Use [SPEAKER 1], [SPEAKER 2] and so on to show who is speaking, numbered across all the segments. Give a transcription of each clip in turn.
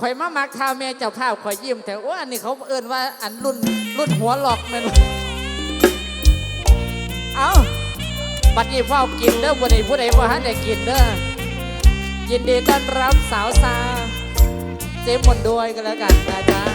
[SPEAKER 1] ข่อยมามักทาแม่เจ้าภาพข่อยยิ้มแต่ว่าอันนี้เขาเอิ้นว่าอันรุ่นรุ่นหัวหลอกแม่นเอาบัดนี้เฝ้ากินเด้อบ่ได้ผู้ใดบ่ฮันได้กินเด้อยินดีต้อนรับสาวซาเจมมนต์ด้วยกันแล้วกันนะจ๊ะ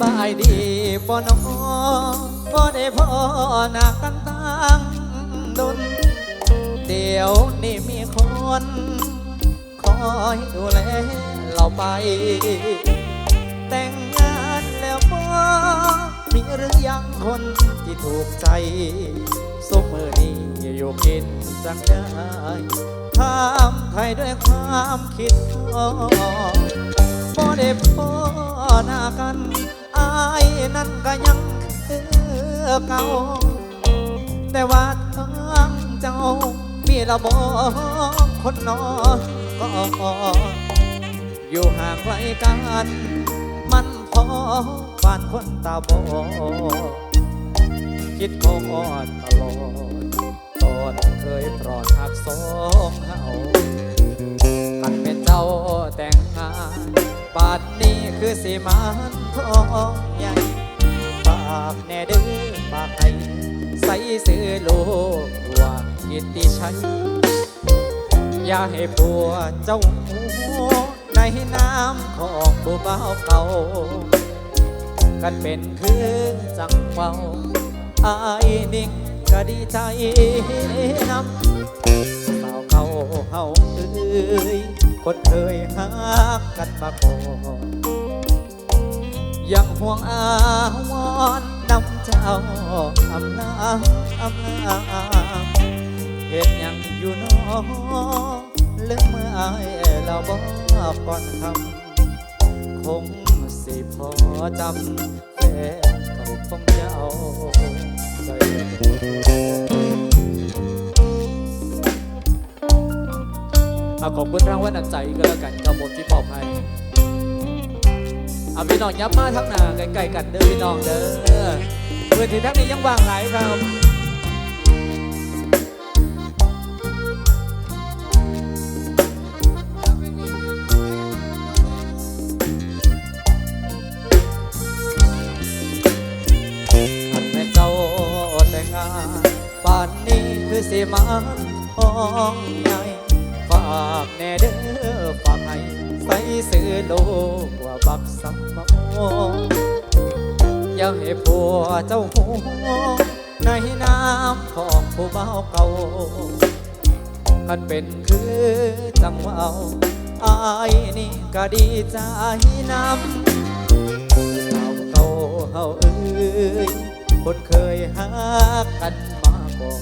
[SPEAKER 2] บายดีบ่น้องบ่ได้พอหน้ากันตั้งดนเดี๋ยวนี้มีคนคอยดูแลเราไป แต่งงานแล้วบ่มีหรือยังคนที่ถูกใจสมมือนี้อยู่กินจังได้ถามไทยด้วยความคิดทอดบ่ได้พอหน้ากัน นั่นก็ยังคือเก่า แต่ว่าทางเจ้ามีระบอกคนนอนก็อยู่ห่างไกลกัน มันพอปานคนตาบอดคิดโกอดตลอดตอนเคยปลอดหักสองเฮามันเป็นเจ้าแต่งงาน ป่านนี้คือสิมานทองใหญ่ฝากแน่เดื้อฝากให้ใส่ซื้อโลกว่ากิตติชัยอย่าให้ผัวเจ้าหูในน้ำของผู้บ่าวเก่ากันเป็นคือจังเบาอายนิ่งก็ดีใจนำสาวเขาเฮาเอ้ย คนเคยหักกันมาก่อนยังห่วงอาวรณ์นำเจ้าอำลาอำลาเห็นยังอยู่นอลืมเมื่ออายเราบอกก่อนคำคงสิพอจำแฟนเก่าของเจ้าใจ
[SPEAKER 1] เอาขอบคุณรางวัลน้ำใจก็แล้วกันกับผมที่ปลอดภัยเอาพี่น้องยับมาทักหนาไกลๆกันเด้อพี่น้องเด้อพื้นที่ทั้งนี้ยังว่างหลายครับา
[SPEAKER 2] เก่ากันเป็นคือจังเว่าอายนี่ก็ดีใจนำสาเก่าเฮาเอ้ยคนเคยหากันมาก่อ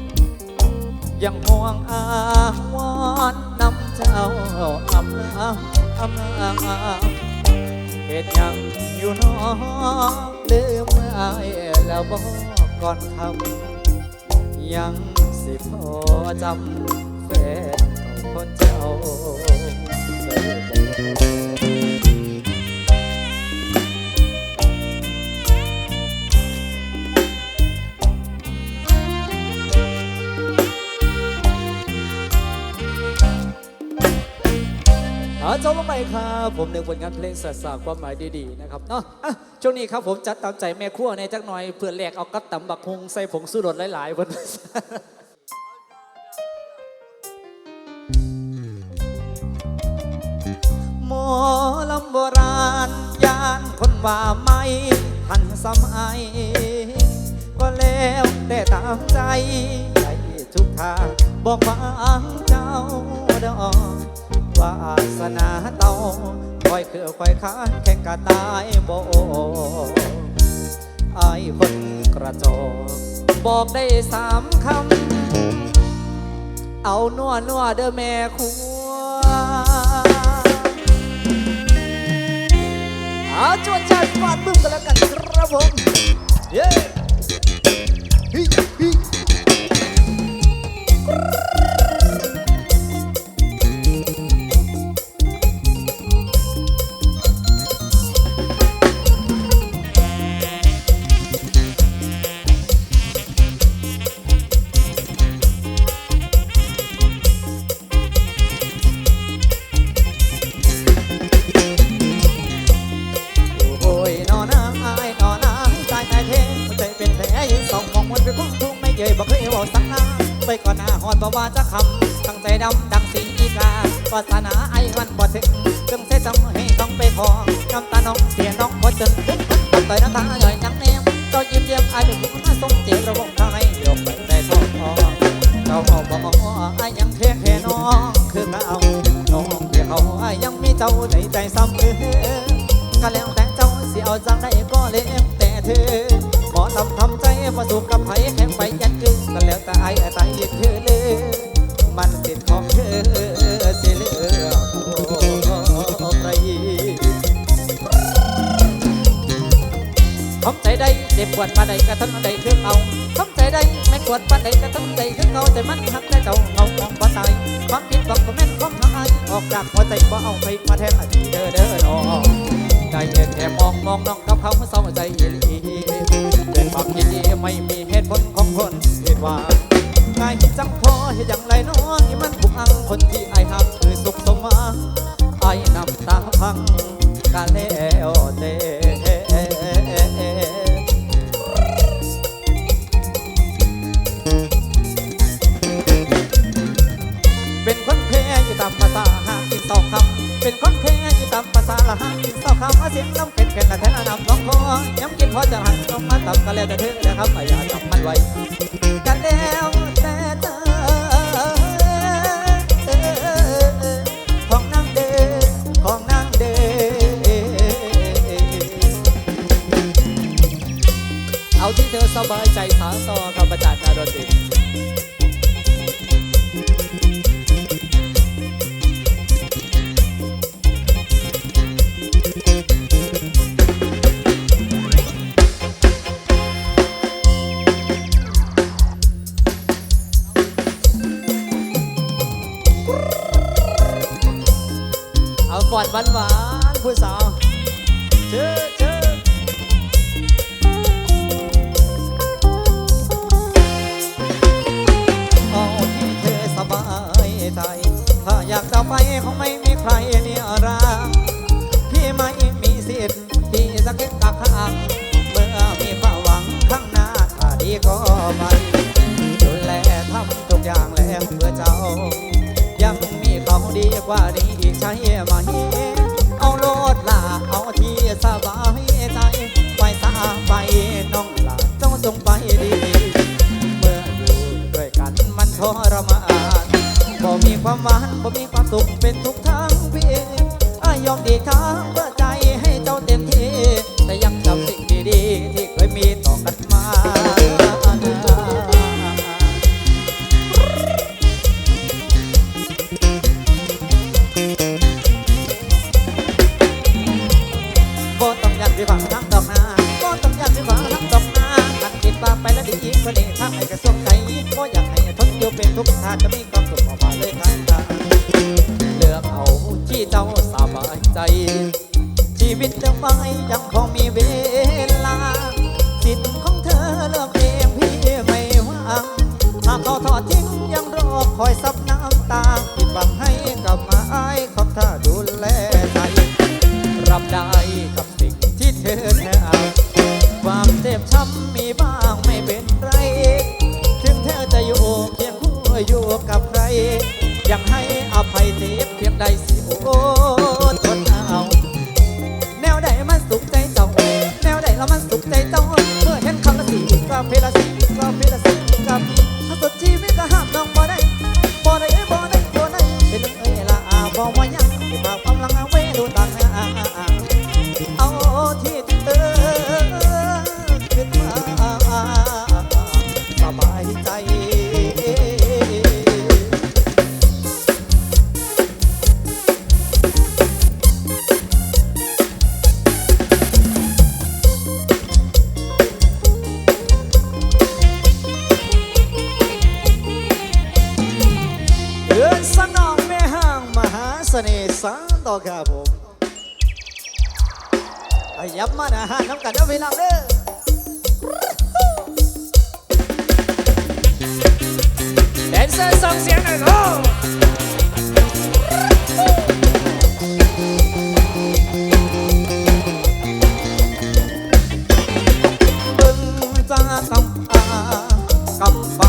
[SPEAKER 2] นยังห่วงอาวรณ์นำเจ้าอำลาอำลาเหตุยังอยู่นอลืมอายแล้วบอกก่อนคำยัง สิพอจำแฟนเก่าคนเจ้าได้บ่
[SPEAKER 1] เอาจบลงไปครับ ผมหนึ่งผลงานเพลงสัตว์สากความหมายดีๆนะครับเนาะอะช่วงนี้ครับผมจัดตามใจแม่ครัวในจักหน่อยเพื่อแลกเอากัดตำบักฮงใส่ผงสู้รสหลายๆคน
[SPEAKER 2] โบราณยานคนว่าไม่ทันสมัย ก็แล้วแต่ตามใจใจทุกทางบอกว่าเจ้าดอกวาสนาเต้าคอยคือคอยค้านแข่งกะตายบ่อายคนกระจอกบอกได้สามคำ เอานัวนัวเด้อแม่ค
[SPEAKER 1] เอาจวดจัดฟาดบึ้มกันแล้วกัน
[SPEAKER 2] สักนาไปก่อนหน้าหอนบ่ว่าจะคำตั้งใจดำดังสีอีกาวาสนาไอ้วันบ่ถึงจึงเสียจังให้ต้องไปขอน้ำตาน้องเสียน้องบ่จนต่อยน้ำตาหน่อยนังแนมเจ้ายิ้มเยี่ยมไอ้เป็นผู้น่าทรงเจ็บระวงข้างในยกไปได้ทองเจ้าบอกบอกไอ้ยังเพียงแค่น้องคือเก่าน้องเพียงเขาไอ้ยังมีเจ้าในใจซ้ำเออก็แล้วแต่เจ้าสิเอาจังได้ก็เลี้ยงแต่เธอ อลำทำใจมาสู่กับไผแข่งไปยันกึ่งก็แล้วแต่ไอ้ตายยินเธอเลยมันสิทธิ์ของเธอสิเหลือใครทำใจได้เจ็บปวดปานใดก็ทนใดคือเอาทำใจได้ไม่ปวดปานใดก็ทนใดคือเอาแต่มันหักแต่เจ้าเอาของบ่ตายความผิดหวัก็แม่นความหายออกจากหัวใจบ่เอาไปมาแทนอดีตเด้อเด้อน้องใจเย็นแค่มองมองน้องกับเขาเศร้าใจอีหลีเป็นความยิน ไม่มีเหตุผลของคนเหตุว่าไงจังพอเหตุอย่างไรน้องให้มันผูกอังคนที่ไอหักคือสุขสมหวังไอายนำตาพังกันแล้วเตเป็นคนแพ้อยู่ตามภาษาหากินสองคำเป็นคนแพ้อยู่ตามภาษาละหากินสองคำอาเสียงลำเข็นเข็นละแทนละนำสองคอย้ำกินพอจะหัน มาตับกันแล้วแต่เธอนะครับอย่าจับมันไว้กันแล้วแต่เธอของนางเด้อของนางเด้อเอาที่เธอสบายใจสาต่อกับประจันนาดนต อดหวานหวานๆผู้สาวเชิญเชิญเอาที่เธอสบายใจถ้าอยากจะไปคงไม่มีใครเนี่ยรักพี่ไม่มีสิทธิ์ที่จะเก็บตาข้างเมื่อมีความหวังข้างหน้าถ้าดีก็ไปดูแลทำทุกอย่างแล้วเพื่อเจ้า ดีกว่านี้อีกใช่ไหมเอาโลดลาเอาที่สบายใจไปสาไปน้องลาเจ้าจงไปดีเมื่ออยู่ด้วยกันมันทรมานบ่มีความหวานบ่มีความสุขเป็นทุก ต่อครับผมขยับมานะฮะน้ำกันนะพี่น้องเด้อแดนเซอร์ส่งเสียงหน่อยลูกบึงจะกำอากำไป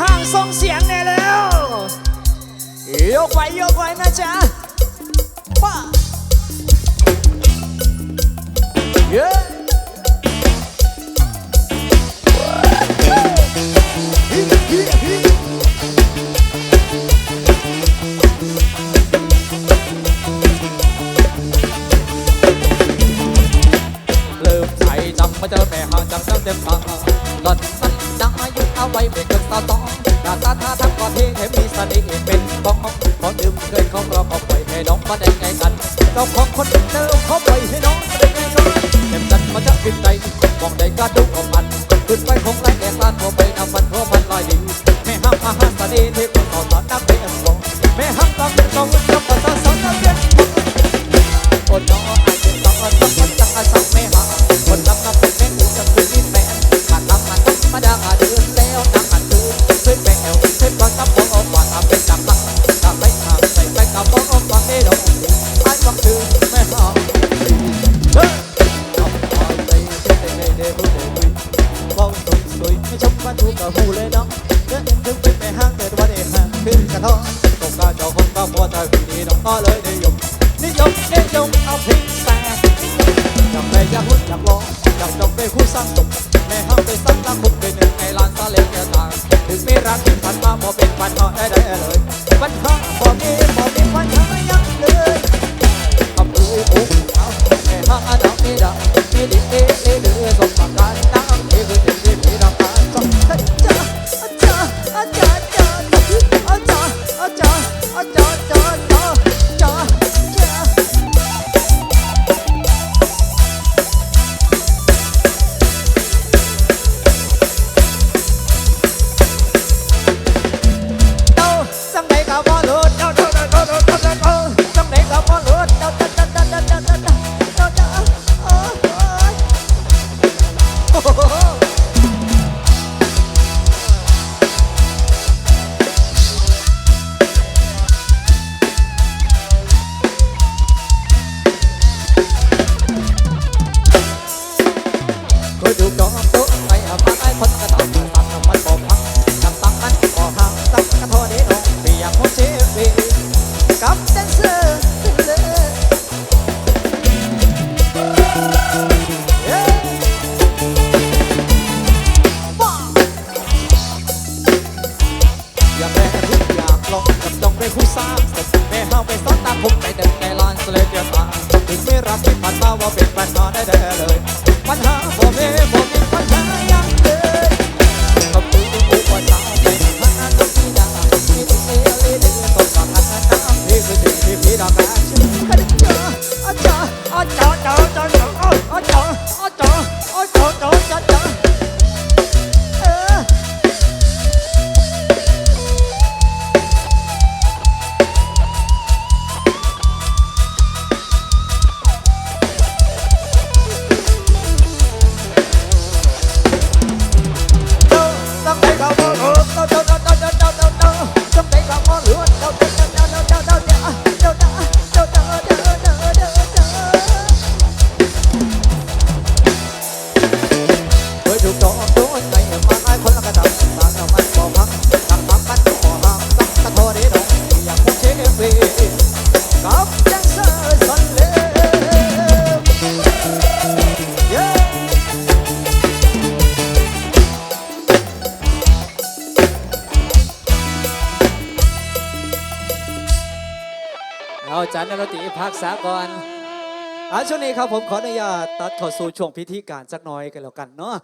[SPEAKER 2] ห้างส่งเสียงเนี่
[SPEAKER 1] ยแล้
[SPEAKER 2] ว
[SPEAKER 1] โยกไปโยกไปนะจ๊ะป้าเย้เริ่มใส่จำมาเจอแม่ห่างจำจำเต็มฟัง ท่าทางก่อนที่เทมีสติเป็นบ้องขอดื่มเกินของเราเอาไปให้น้องก็ได้ไงกันเราของคนเดิมเขาไปให้น้องได้ไงกันเต็มจันก็จะปินใจมองได้ก็ดูของมันขึ้นไปของไร พักสาก่อนอาะช่วงนี้ครับผมขออนุญาตตัดข้สู่ช่วงพิธีการสักน้อยกันแล้วกันเนาะ